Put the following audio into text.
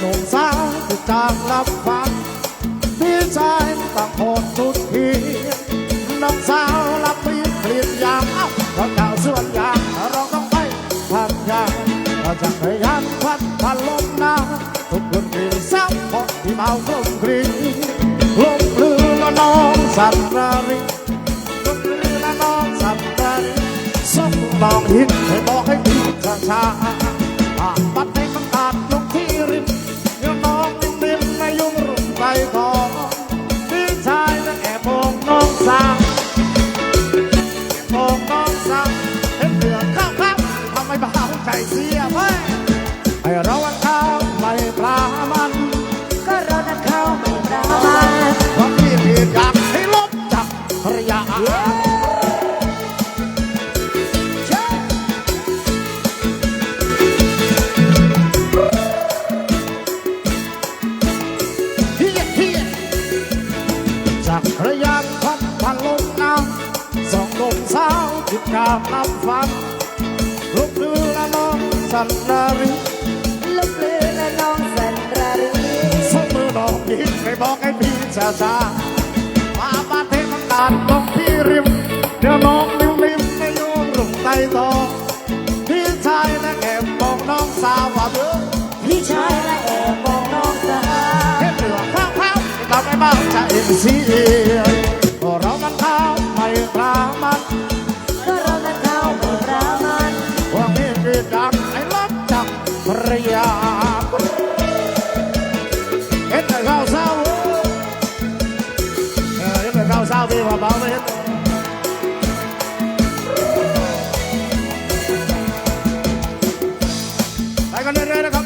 หนุ่มสาวจากรับฟังพี่ชายต่างโคนสุดทีน้องสาวรับมีเปลี่ยนยางเอ้าเพราะเจ้าส่วนยางเราต้องไปทำยางเราจะพยายามพัดพันลมหนาทุกคนคือสาวพอที่เมากลมกรีลมพลือละน้องสันนารีลมพลือละน้องสันนารีส่งลองหินให้บอกให้ดีช้าช้าๆาวจิบกาบนับฟังลุกเรือละน้องสันนารีลุกลือและน้องสันรารีสมือดอกยิ้มไม่บอกให้พี่ช้าช้ามาบ้านเทมันตาดลงที่ริม เดี๋ยวน้องริมริมไม่โยงลงใต้ตอพี่ชายและแอบมองน้องสาวว่าเบื่อพี่ชายและแอบมองน้องสาวเห็นเหลือข้าวข้าวเราไม่บ้าใจเสียก็ riêng hết là cao sao? Ờ, hết là cao sao đi vào báo mới hết. Hãy subscribe cho kênh